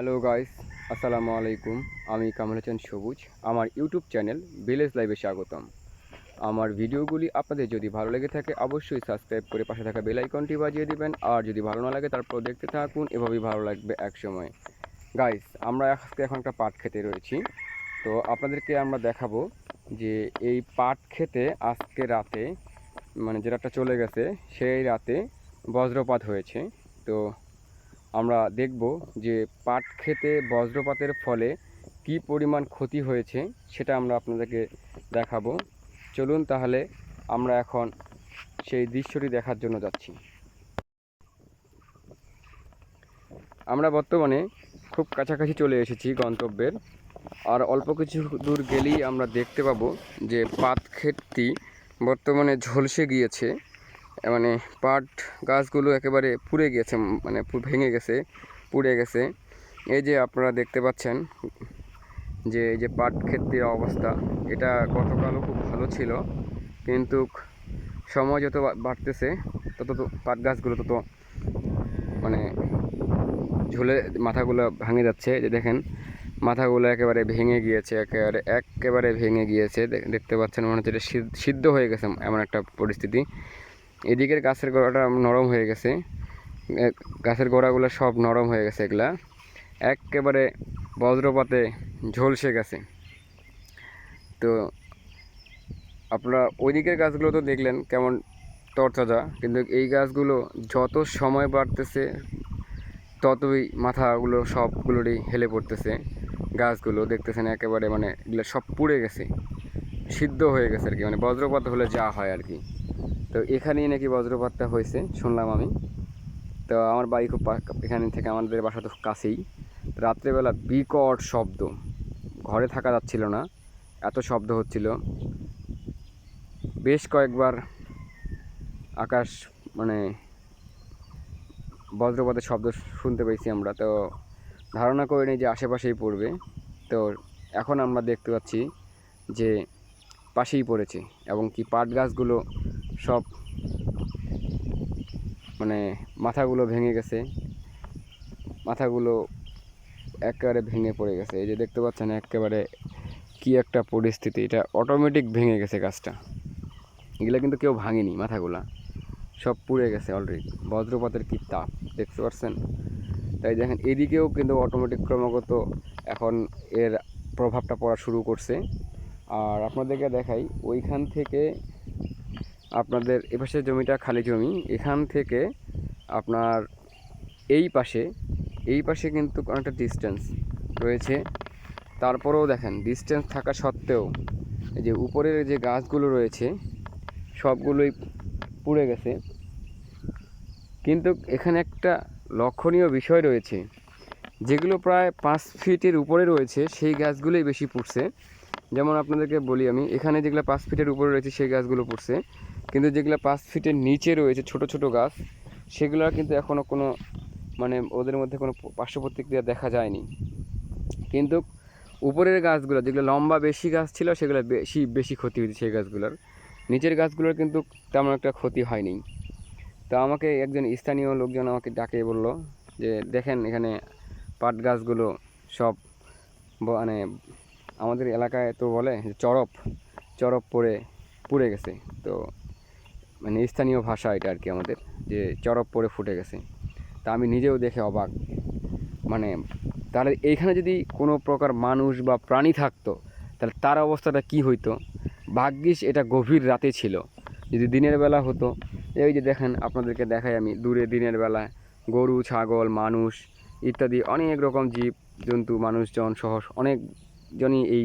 Hello guys আসসালামু আলাইকুম আমি কামাল হোসেন সবুজ। আমার ইউটিউব চ্যানেল ভিলেজ লাইভে স্বাগতম। আমার ভিডিওগুলি আপনাদের যদি ভালো লেগে থাকে, অবশ্যই সাবস্ক্রাইব করে পাশে থাকা বেল আইকনটি বাজিয়ে দিবেন। আর যদি ভালো না লাগে তারপর দেখতে থাকুন। এভাবেই ভালো লাগবে এক সময় গাইস আমরা আজকে এখন একটা পাট খেতে রয়েছি। তো আপনাদেরকে আমরা দেখাবো যে এই পাট খেতে আজকে রাতে মানে যে রাতটা চলে গেছে, সেই রাতে বজ্রপাত হয়েছে। তো আমরা দেখব যে পাট খেতে বজ্রপাতের ফলে কি পরিমাণ ক্ষতি হয়েছে, সেটা আমরা আপনাদেরকে দেখাবো। চলুন তাহলে আমরা এখন সেই দৃশ্যটি দেখার জন্য যাচ্ছি। আমরা বর্তমানে খুব কাছাকাছি চলে এসেছি গন্তব্যের। আর অল্প কিছু দূর গেলেই আমরা দেখতে পাবো যে পাট ক্ষেতটি বর্তমানে ঝলসে গিয়েছে। মানে পাট গাছগুলো একেবারে পুড়ে গেছে মানে ভেঙে গেছে, পুড়ে গেছে। এই যে আপনারা দেখতে পাচ্ছেন যে এই যে পাট ক্ষেত্রের অবস্থা, এটা গতকালও খুব ভালো ছিল, কিন্তু সময় যত বাড়তেছে, তত তো পাট গাছগুলো তত মানে ঝুলে মাথাগুলো ভাঙে যাচ্ছে। যে দেখেন, মাথাগুলো একেবারে ভেঙে গিয়েছে, একেবারে একেবারে ভেঙে গিয়েছে। দেখতে পাচ্ছেন মনে হচ্ছে এটা সিদ- সিদ্ধ হয়ে গেছে এমন একটা পরিস্থিতি। এদিকের গাছের গোড়াটা নরম হয়ে গেছে। গাছের গোড়াগুলো সব নরম হয়ে গেছে এগুলা। একেবারে বজ্রপাতে ঝলসে গেছে। তো আপনারা ওই দিকের গাছগুলো তো দেখলেন কেমন তরতাজা, কিন্তু এই গাছগুলো যত সময় বাড়তেছে, ততই মাথাগুলো সবগুলোরই হেলে পড়তেছে। গাছগুলো দেখতেছেন একেবারে মানে এগুলো সব পুড়ে গেছে, সিদ্ধ হয়ে গেছে আর কি মানে বজ্রপাত হলে যা হয় আর কি। তো এখানেই নাকি বজ্রপাতটা হয়েছে, শুনলাম আমি। তো আমার বাড়ি খুব এখান থেকে আমাদের বাসা তো কাছেই। রাত্রেবেলা বিকট শব্দ, ঘরে থাকা যাচ্ছিল না, এত শব্দ হচ্ছিল। বেশ কয়েকবার আকাশ মানে বজ্রপাতের শব্দ শুনতে পেয়েছি আমরা। তো ধারণা করিনি যে আশেপাশেই পড়বে। তো এখন আমরা দেখতে পাচ্ছি যে পাশেই পড়েছে এবং কি পাট গাছগুলো সব মানে মাথাগুলো ভেঙে গেছে। মাথাগুলো একেবারে ভেঙে পড়ে গেছে। এই যে দেখতে পাচ্ছেন একেবারে কি একটা পরিস্থিতি। এটা অটোমেটিক ভেঙে গেছে গাছটা। এগুলো কিন্তু কেউ ভাঙেনি মাথাগুলা। সব পুড়ে গেছে অলরেডি বজ্রপাতের কি তাপ, দেখতে পাচ্ছেন? তাই দেখেন, এদিকেও কিন্তু অটোমেটিক ক্রমাগত এখন এর প্রভাবটা পড়া শুরু করছে। আর আপনাদেরকে দেখাই, ওইখান থেকে আপনাদের এপাশে জমিটা খালি জমি, এখান থেকে আপনার এই পাশে এই পাশে কিন্তু অনেকটা ডিস্টেন্স রয়েছে। তারপরেও দেখেন ডিস্টেন্স থাকা সত্ত্বেও যে উপরের যে গাছগুলো রয়েছে, সবগুলোই পুড়ে গেছে। কিন্তু এখানে একটা লক্ষণীয় বিষয় রয়েছে, যেগুলো প্রায় পাঁচ ফিটের উপরে রয়েছে, সেই গাছগুলোই বেশি পুড়ছে। যেমন আপনাদেরকে বলি আমি, এখানে যেগুলো পাঁচ ফিটের উপরে রয়েছে, সেই গাছগুলো পুড়ছে। কিন্তু যেগুলো পাঁচ ফিটের নিচে রয়েছে, ছোট ছোট গাছ, সেগুলো কিন্তু এখনও কোনো মানে ওদের মধ্যে কোনো পার্শ্ব প্রতিক্রিয়া দেখা যায়নি। কিন্তু উপরের গাছগুলো, যেগুলো লম্বা বেশি গাছ ছিল, সেগুলো বেশি বেশি ক্ষতি হয়েছে সেই গাছগুলোর। নিচের গাছগুলোর কিন্তু তেমন একটা ক্ষতি হয়নি। তো আমাকে একজন স্থানীয় লোকজন আমাকে ডাকে বলল যে, দেখেন এখানে পাট গাছগুলো সব মানে আমাদের এলাকায় তো বলে চরপ চরপ পড়ে, পুড়ে গেছে। তো মানে স্থানীয় ভাষা এটা আর কি আমাদের, যে চরপ পড়ে ফুটে গেছে। তা আমি নিজেও দেখে অবাক। মানে তাহলে এইখানে যদি কোনো প্রকার মানুষ বা প্রাণী থাকতো, তাহলে তার অবস্থাটা কি হইতো? ভাগ্যিস এটা গভীর রাতে ছিল। যদি দিনের বেলা হতো, এই যে দেখেন আপনাদেরকে দেখাই আমি দূরে দিনের বেলা, গরু, ছাগল, মানুষ ইত্যাদি অনেক রকম জীব, জন্তু, মানুষজন সহ অনেকজনই এই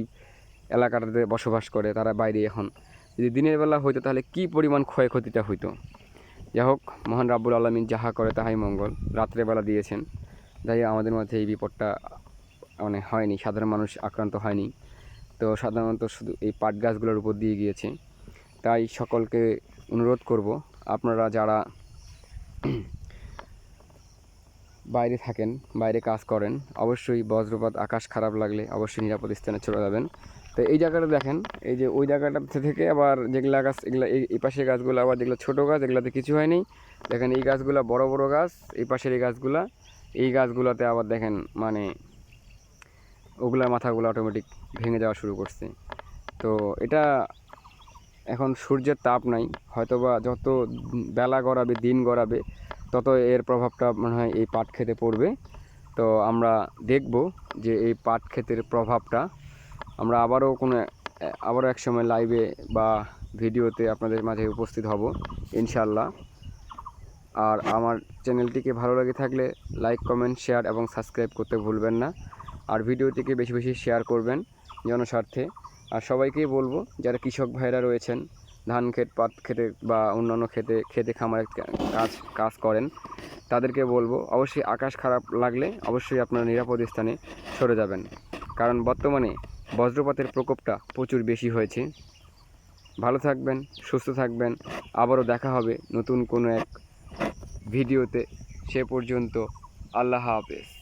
এলাকাটাতে বসবাস করে, তারা বাইরে এখন। যদি দিনের বেলা হইতো তাহলে কি পরিমাণ ক্ষয়ক্ষতিটা হইতো? যাই হোক, মহান রাব্বুল আলমিন যাহা করে তাহাই মঙ্গল। রাত্রেবেলা দিয়েছেন। যাই আমাদের মধ্যে এই বিপদটা মানে হয়নি, সাধারণ মানুষ আক্রান্ত হয়নি। তো সাধারণত শুধু এই পাট গাছগুলোর উপর দিয়ে গিয়েছে। তাই সকলকে অনুরোধ করব, আপনারা যারা বাইরে থাকেন, বাইরে কাজ করেন, অবশ্যই বজ্রপাত, আকাশ খারাপ লাগলে অবশ্যই নিরাপদ স্থানে চলে যাবেন। তো এই জায়গাটা দেখেন, এই যে ওই জায়গাটা থেকে আবার যেগুলা গাছ, এগুলা এই পাশের গাছগুলো আবার যেগুলো ছোটো গাছ, এগুলাতে কিছু হয়নি। দেখেন এই গাছগুলো বড় বড় গাছ, এই পাশের এই গাছগুলা, এই গাছগুলোতে আবার দেখেন মানে ওগুলার মাথাগুলো অটোমেটিক ভেঙে যাওয়া শুরু করছে। তো এটা এখন সূর্যের তাপ নাই, হয়তোবা যত বেলা গড়াবে, দিন গড়াবে, তত এর প্রভাবটা মনে হয় এই পাট খেতে পড়বে। তো আমরা দেখব যে এই পাট ক্ষেতের প্রভাবটা আমরা আবারও কোনো আবারও এক সময় লাইভে বা ভিডিওতে আপনাদের মাঝে উপস্থিত হব ইনশাল্লাহ আর আমার চ্যানেলটিকে ভালো লাগে থাকলে লাইক কমেন্ট শেয়ার এবং সাবস্ক্রাইব করতে ভুলবেন না। আর ভিডিওটিকে বেশি বেশি শেয়ার করবেন জনস্বার্থে। আর সবাইকেই বলব, যারা কৃষক ভাইরা রয়েছেন, ধান ক্ষেত, পাট খেতে বা অন্যান্য খেতে খেতে খামারের কাজ কাজ করেন, তাদেরকে বলব, অবশ্যই আকাশ খারাপ লাগলে অবশ্যই আপনারা নিরাপদ স্থানে সরে যাবেন। কারণ বর্তমানে বজ্রপাতের প্রকোপটা প্রচুর বেশি হয়েছে। ভালো থাকবেন, সুস্থ থাকবেন। আবারও দেখা হবে নতুন কোনো এক ভিডিওতে। সে পর্যন্ত আল্লাহ হাফেজ।